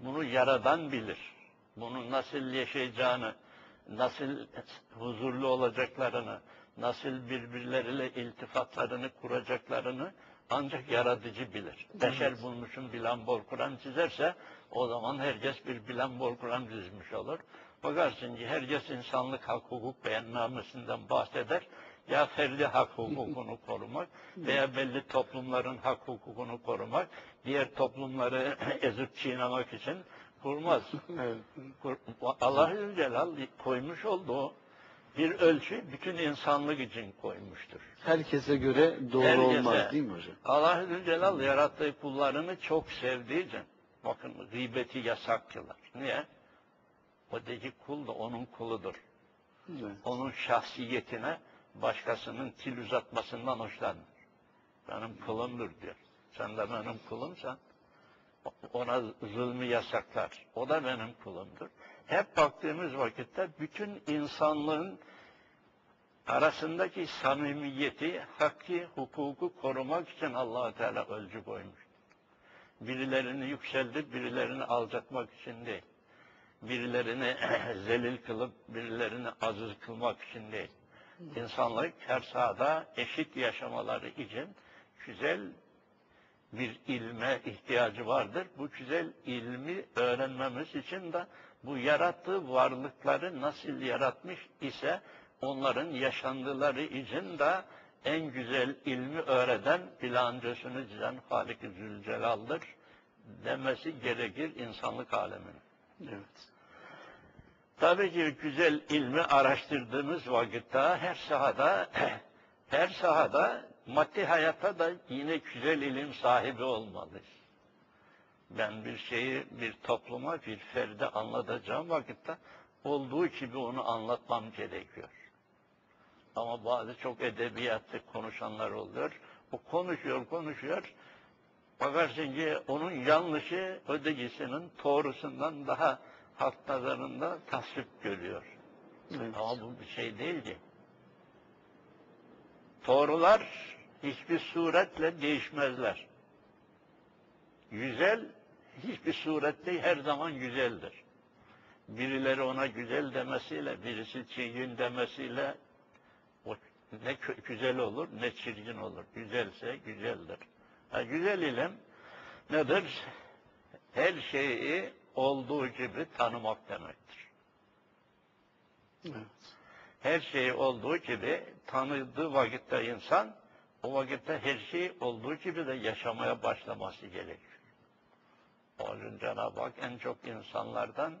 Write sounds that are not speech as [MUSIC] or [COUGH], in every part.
Bunu yaradan bilir. Bunu nasıl yaşayacağını, nasıl huzurlu olacaklarını, nasıl birbirleriyle iltifatlarını kuracaklarını ancak yaratıcı bilir. Beşer bulmuşun bilen bol Kur'an çizerse o zaman herkes bir bilen bol Kur'an çizmiş olur. Bakarsın ki herkes insanlık hak hukuk beyannamesinden bahseder. Ya ferdi hak hukukunu korumak veya belli toplumların hak hukukunu korumak, diğer toplumları [CLEARS THROAT] ezip çiğnemek için kurmaz. Allah-u Celal koymuş olduğu bir ölçü bütün insanlık için koymuştur. Herkese göre doğru Herkese. olmaz değil mi hocam? Allah-u Celal yarattığı kullarını çok sevdiği için bakın gıybeti yasak kılar. Niye? Öteki kul da onun kuludur. Evet. Onun şahsiyetine başkasının til uzatmasından hoşlanır. Benim kulumdur diyor. Sen de benim kulumsan ona zulmü yasaklar. O da benim kulumdur. Hep baktığımız vakitte bütün insanlığın arasındaki samimiyeti, hakkı, hukuku korumak için allah Teala ölçü koymuş. Birilerini yükseltip birilerini alçatmak için değil. Birilerini [CLEARS THROAT] zelil kılıp birilerini aziz kılmak için değil. İnsanlık her sahada eşit yaşamaları için güzel bir ilme ihtiyacı vardır. Bu güzel ilmi öğrenmemiz için de bu yarattığı varlıkları nasıl yaratmış ise onların yaşandıları için de en güzel ilmi öğreden bilancosunu çizen Halik-i Zülcelal'dır demesi gerekir insanlık aleminin. Evet. Tabii ki güzel ilmi araştırdığımız vakitte her sahada [CLEARS THROAT] her sahada maddi hayatta da yine güzel ilim sahibi olmalıyız. Ben bir şeyi bir topluma, bir ferde anlatacağım vakitte olduğu gibi onu anlatmam gerekiyor. Ama bazı çok edebiyatlı konuşanlar oluyor. O konuşuyor, konuşuyor. Bakarsın ki onun yanlışı ötekisinin doğrusundan daha halk nazarında tasvip görüyor. Evet. Ama bu bir şey değil ki. Doğrular hiçbir suretle değişmezler. Güzel hiçbir surette her zaman güzeldir. Birileri ona güzel demesiyle, birisi çirkin demesiyle o ne güzel olur ne çirkin olur. Güzelse güzeldir. Ha, güzel ilim nedir? Her şeyi olduğu gibi tanımak demektir. Evet. her şeyi olduğu gibi tanıdığı vakitte insan o vakitte her şey olduğu gibi de yaşamaya başlaması gerekir. O yüzden Cenab-ı Hak en çok insanlardan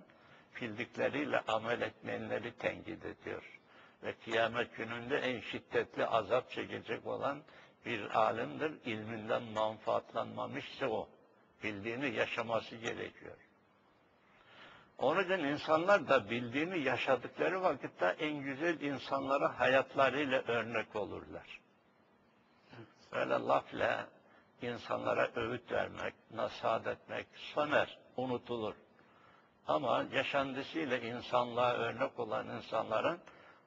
bildikleriyle amel etmeyenleri tenkit ediyor. Ve kıyamet gününde en şiddetli azap çekecek olan bir alimdir. İlminden manfaatlanmamışsa o. Bildiğini yaşaması gerekiyor. Onun için insanlar da bildiğini yaşadıkları vakitte en güzel insanlara hayatlarıyla örnek olurlar. Öyle lafla insanlara öğüt vermek, nasihat etmek söner, unutulur. Ama yaşantısıyla insanlığa örnek olan insanların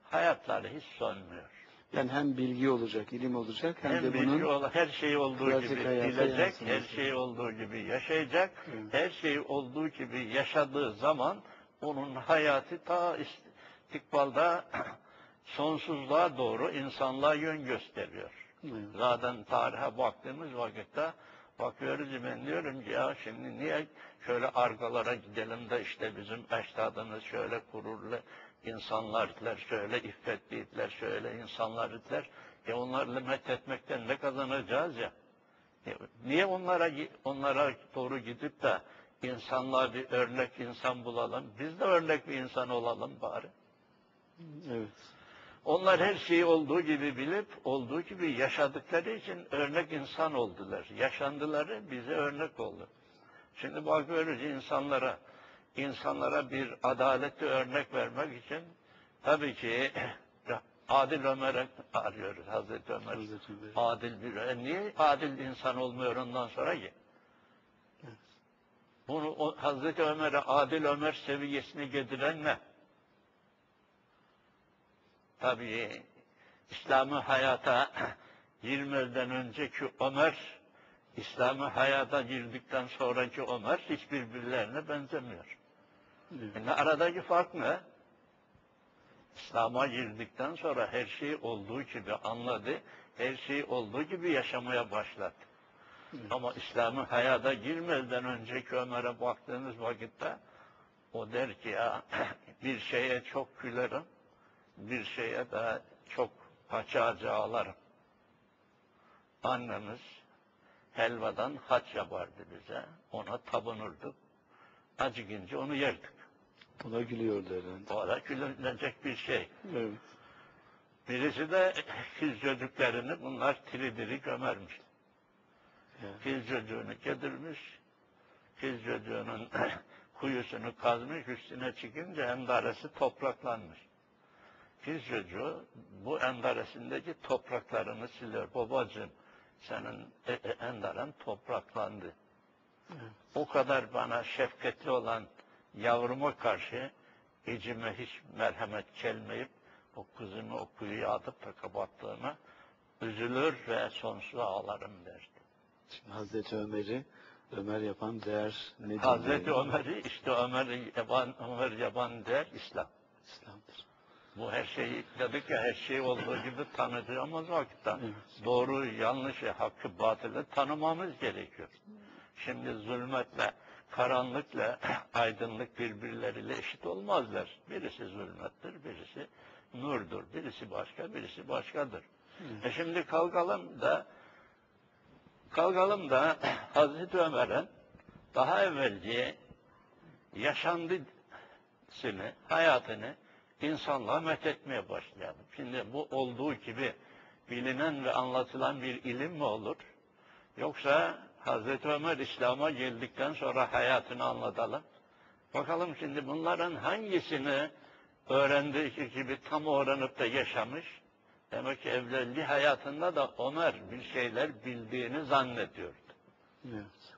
hayatları hiç sönmüyor. Yani hem bilgi olacak, ilim olacak hem, Hem de bilgi bunun ola- her şeyi olduğu gibi bilecek, her şeyi olduğu gibi yaşayacak, Evet. her şeyi olduğu gibi yaşadığı zaman onun hayatı ta istikbalda [CLEARS THROAT] sonsuzluğa doğru insanlığa yön gösteriyor. Evet. Zaten tarihe baktığımız vakitte bakıyoruz ben diyorum ki ya şimdi niye şöyle arkalara gidelim de işte bizim eşdadımız şöyle gururlu insanlardılar, şöyle iffetliydiler, şöyle insanlardılar. E onlarla methetmekten ne kazanacağız ya? E, Niye onlara onlara doğru gidip de insanlığa bir örnek insan bulalım? Biz de örnek bir insan olalım bari. evet. Onlar her şeyi olduğu gibi bilip, olduğu gibi yaşadıkları için örnek insan oldular. Yaşandıları bize örnek oldu. Şimdi bakıyoruz insanlara, insanlara bir adaletli örnek vermek için tabii ki [CLEARS THROAT] Adil Ömer'i arıyoruz Hazreti Ömer. Hazreti. Adil bir, e niye adil insan olmuyor ondan sonra ki? Bunu o, Hazreti Ömer'e Adil Ömer seviyesine getiren ne? Tabii İslam'ı hayata [CLEARS THROAT] girmeden önceki Ömer İslam'ı hayata girdikten sonraki Ömer hiç birbirlerine benzemiyor. Yani aradaki fark ne? İslam'a girdikten sonra her şeyi olduğu gibi anladı, her şeyi olduğu gibi yaşamaya başladı. Ama İslam'ın hayata girmeden önceki Ömer'e baktığınız vakitte o der ki ya [CLEARS THROAT] bir şeye çok gülerim, bir şeye de çok paça ağacı ağlarım. Annemiz helvadan haç yapardı bize, ona tapınırdık. Acıkınca onu yerdik. Buna gülüyordu herhalde. O da gülünecek bir şey. Evet. Birisi de çocuklarını bunlar diri diri gömermiş. Çocuğunu getirmiş, kız çocuğunun [CLEARS THROAT] kuyusunu kazmış, üstüne çıkınca endaresi topraklanmış. Kız çocuğu bu endaresindeki topraklarını siliyor. Babacığım senin e- e- endaren topraklandı. Evet. O kadar bana şefkatli olan yavruma karşı içime hiç merhamet gelmeyip o kızını o kuyuya atıp da kapattığına üzülür ve sonsuza ağlarım derdi. Şimdi Hazreti Ömer'i Ömer yapan değer nedir? Hazreti Ömer'i işte Ömer yaban, Ömer yaban der İslam. İslam'dır. Bu her şeyi dedik ya her şey olduğu gibi tanıdığımız vakitte Evet. doğru yanlışı hakkı batılı tanımamız gerekiyor. Şimdi zulmetle karanlıkla [CLEARS THROAT] aydınlık birbirleriyle eşit olmazlar. Birisi zulmettir, birisi nurdur, birisi başka, birisi başkadır. E şimdi kalkalım da kalkalım da [CLEARS THROAT] Hazreti Ömer'in daha evvelki yaşandısını, hayatını insanlığa methetmeye başlayalım. Şimdi bu olduğu gibi bilinen ve anlatılan bir ilim mi olur? Yoksa Hazreti Ömer İslam'a geldikten sonra hayatını anlatalım. Bakalım şimdi bunların hangisini öğrendiği gibi tam öğrenip de yaşamış. Demek ki evvelki hayatında da Ömer bir şeyler bildiğini zannediyordu. Evet.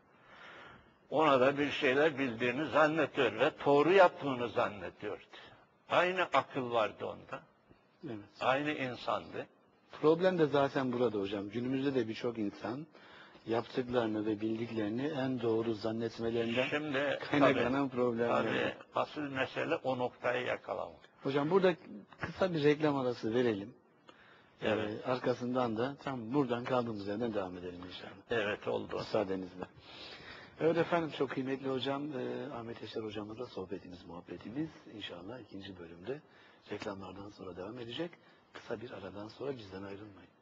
Ona da bir şeyler bildiğini zannediyor ve doğru yaptığını zannediyordu. Aynı akıl vardı onda. Evet. Aynı insandı. Problem de zaten burada hocam. Günümüzde de birçok insan yaptıklarını ve bildiklerini en doğru zannetmelerinden Şimdi kaynaklanan problemler. tabii asıl mesele o noktayı yakalamak. Hocam burada kısa bir reklam arası verelim. Evet. Ee, arkasından da tam buradan kaldığımız yerden devam edelim inşallah. Evet oldu. Müsaadenizle. Evet efendim çok kıymetli hocam e, Ahmet Yaşar hocamızla sohbetimiz, muhabbetimiz inşallah ikinci bölümde reklamlardan sonra devam edecek. Kısa bir aradan sonra bizden ayrılmayın.